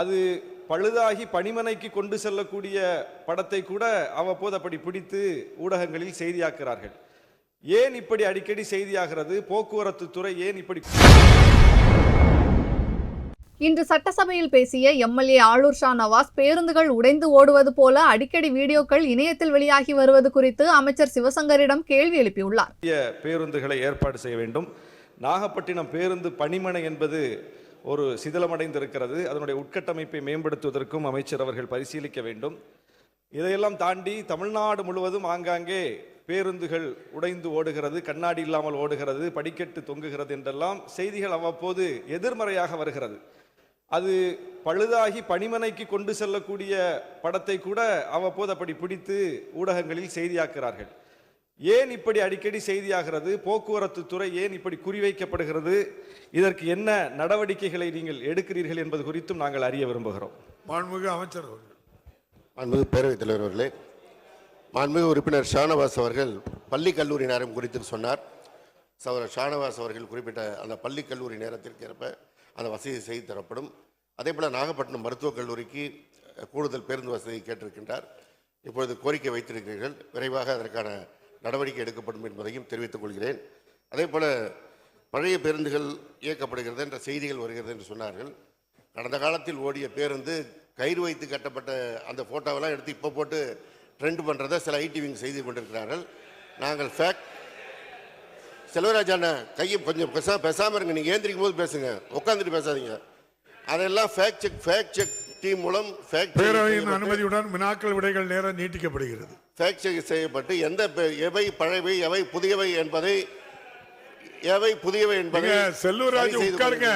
அது பழுதாகி பணிமனைக்கு கொண்டு செல்லக்கூடிய படத்தை கூட அவ்வப்போது அப்படி பிடித்து ஊடகங்களில் செய்தியாக்குறார்கள் ஏன் இப்படி அடிக்கடி செய்தியாகிறது? போக்குவரத்து துறை ஏன் இப்படி இன்று சட்டசபையில் பேசிய எம்எல்ஏ ஆளூர் ஷா நவாஸ் பேருந்துகள் உடைந்து ஓடுவது போல அடிக்கடி வீடியோக்கள் இணையத்தில் வெளியாகி வருவது குறித்து அமைச்சர் சிவசங்கரிடம் கேள்வி எழுப்பியுள்ளார். பேருந்துகளை ஏற்பாடு செய்ய வேண்டும். நாகப்பட்டினம் பேருந்து பணிமனை என்பது ஒரு சிதிலமடைந்திருக்கிறது. அதனுடைய உட்கட்டமைப்பை மேம்படுத்துவதற்கும் அமைச்சர் அவர்கள் பரிசீலிக்க வேண்டும். இதையெல்லாம் தாண்டி தமிழ்நாடு முழுவதும் ஆங்காங்கே பேருந்துகள் உடைந்து ஓடுகிறது கண்ணாடி இல்லாமல் ஓடுகிறது படிக்கட்டு தொங்குகிறது என்றெல்லாம் செய்திகள் அவ்வப்போது எதிர்மறையாக வருகிறது. அது பழுதாகி பணிமனைக்கு கொண்டு செல்லக்கூடிய படத்தை கூட அவ்வப்போது அப்படி பிடித்து ஊடகங்களில் செய்தியாக்குறார்கள் ஏன் இப்படி அடிக்கடி செய்தியாகிறது? போக்குவரத்து துறை ஏன் இப்படி குறிவைக்கப்படுகிறது? இதற்கு என்ன நடவடிக்கைகளை நீங்கள் எடுக்கிறீர்கள் என்பது குறித்தும் நாங்கள் அறிய விரும்புகிறோம். மாண்புமிகு அமைச்சர் அவர்கள். மாண்புமிகு பேரவைத் தலைவர் அவர்களே மாண்புமிகு உறுப்பினர் ஷானவாஸ் அவர்கள் பள்ளி கல்லூரி நேரம் குறித்து சொன்னார். சகோதரர் ஷானவாஸ் அவர்கள் குறிப்பிட்ட அந்த பள்ளி கல்லூரி நேரத்திற்கு ஏற்ப அந்த வசதி செய்து தரப்படும். அதே போல் நாகப்பட்டினம் மருத்துவக் கல்லூரிக்கு கூடுதல் பேருந்து வசதி கேட்டிருக்கின்றார். இப்பொழுது கோரிக்கை வைத்திருக்கிறீர்கள். விரைவாக அதற்கான நடவடிக்கை எடுக்கப்படும் என்பதையும் தெரிவித்துக் கொள்கிறேன். அதே போல் பழைய பேருந்துகள் இயக்கப்படுகிறது என்ற செய்திகள் வருகிறது என்று சொன்னார்கள். கடந்த காலத்தில் ஓடிய பேருந்து கயிறு வைத்து கட்டப்பட்ட அந்த ஃபோட்டோவெல்லாம் எடுத்து இப்போ போட்டு ட்ரெண்ட் பண்ணுறதை சில ஐடிவிங் செய்து கொண்டிருக்கிறார்கள். நாங்கள் ஃபேக்ட் செல்வராஜ் அண்ணா கையை கொஞ்சம் பெசா பேசாமல் இருங்க. நீங்கள் ஏந்திரிக்கும் போது பேசுங்க. உட்காந்துட்டு பேசாதீங்க. அதெல்லாம் fact check fact check team மூலம் பேரவையின் அனுமதியுடன் வினாக்கள் விடைகள் நேரம் நீட்டிக்கப்படுகிறது. ஃபேக்ட் செய்யப்பட்டு எந்த எவை பழையவை எவை புதியவை என்பதை எவை புதியவை என்பதை செல்லூர்ராஜ் சரி செய்து உட்காருங்க.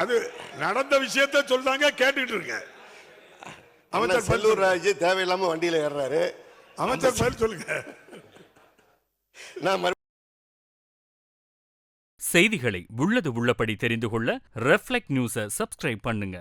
அது நடந்த விஷயத்தை சொல்றாங்க கேட்டுட்டு இருங்க. அண்ணன் அமைச்சர் பதில் செல்லூர் சொல்லுங்க. ராஜ் தேவையில்லாம வண்டியில ஏறுறாரு. அமைச்சர் பதில் சொல்லுங்க. நான் செய்திகளை உள்ளது உள்ளபடி தெரிந்து கொள்ள ரெஃப்ளெக்ட் நியூஸை சப்ஸ்கிரைப் பண்ணுங்க.